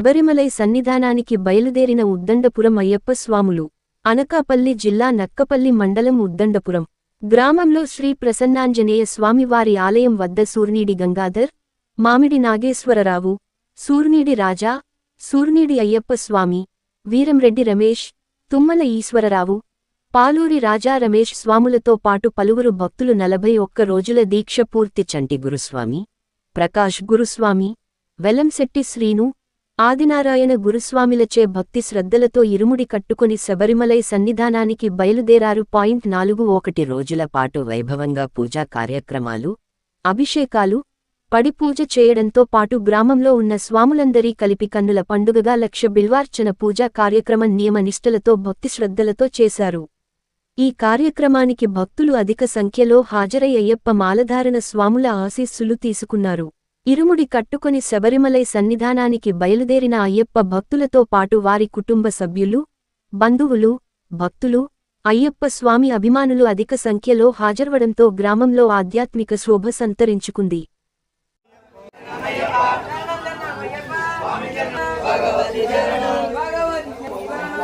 శబరిమలై సన్నిధానానికి బయలుదేరిన ఉద్దండపురం అయ్యప్ప స్వాములు అనకాపల్లి జిల్లా నక్కపల్లి మండలం ఉద్దండపురం గ్రామంలో శ్రీ ప్రసన్నాంజనేయ స్వామివారి ఆలయం వద్ద సూర్నీడి గంగాధర్ మామిడి నాగేశ్వరరావు సూర్నీడి రాజా సూర్నీడి అయ్యప్ప స్వామి వీరంరెడ్డి రమేష్ తుమ్మల ఈశ్వరరావు పాలూరి రాజా రమేష్ స్వాములతో పాటు పలువురు భక్తులు నలభై ఒక్క రోజుల దీక్ష పూర్తి చంటి గురుస్వామి ప్రకాష్ గురుస్వామి వెలంశెట్టి శ్రీను ఆదినారాయణ గురుస్వామిలచే భక్తి శ్రద్ధలతో ఇరుముడి కట్టుకుని శబరిమలై సన్నిధానానికి బయలుదేరారు పాయింట్ నాలుగు ఒకటి రోజుల పాటు వైభవంగా పూజా కార్యక్రమాలు అభిషేకాలు పడిపూజ చేయడంతో పాటు గ్రామంలో ఉన్న స్వాములందరీ కలిపి కన్నుల పండుగగా లక్ష బిల్వార్చన పూజా కార్యక్రమం నియమనిష్టలతో భక్తి శ్రద్ధలతో చేశారు. ఈ కార్యక్రమానికి భక్తులు అధిక సంఖ్యలో హాజరై అయ్యప్ప మాలధారణ స్వాముల ఆశీస్సులు తీసుకున్నారు. ఇరుముడి కట్టుకొని శబరిమలై సన్నిధానానికి బయలుదేరిన అయ్యప్ప భక్తులతో పాటు వారి కుటుంబ సభ్యులు బంధువులు భక్తులు అయ్యప్ప స్వామి అభిమానులు అధిక సంఖ్యలో హాజరవడంతో గ్రామంలో ఆధ్యాత్మిక శోభ సంతరించుకుంది.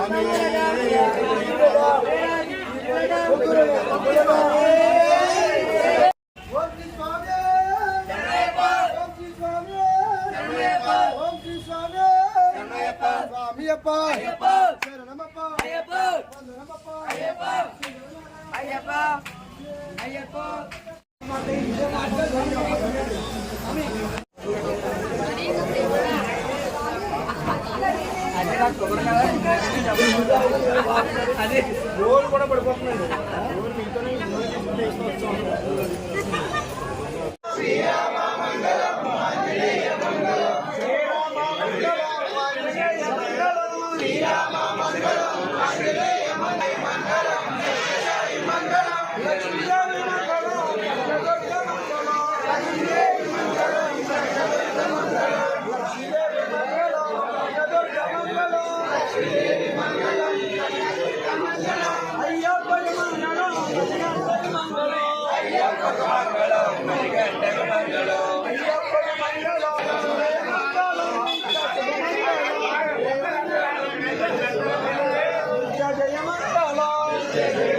ఓం శరణమప్ప! వందనమప్ప! రోజు కూడా పడిపోతున్నాడు రోజు మీతోనే జయ మంగళ Gracias.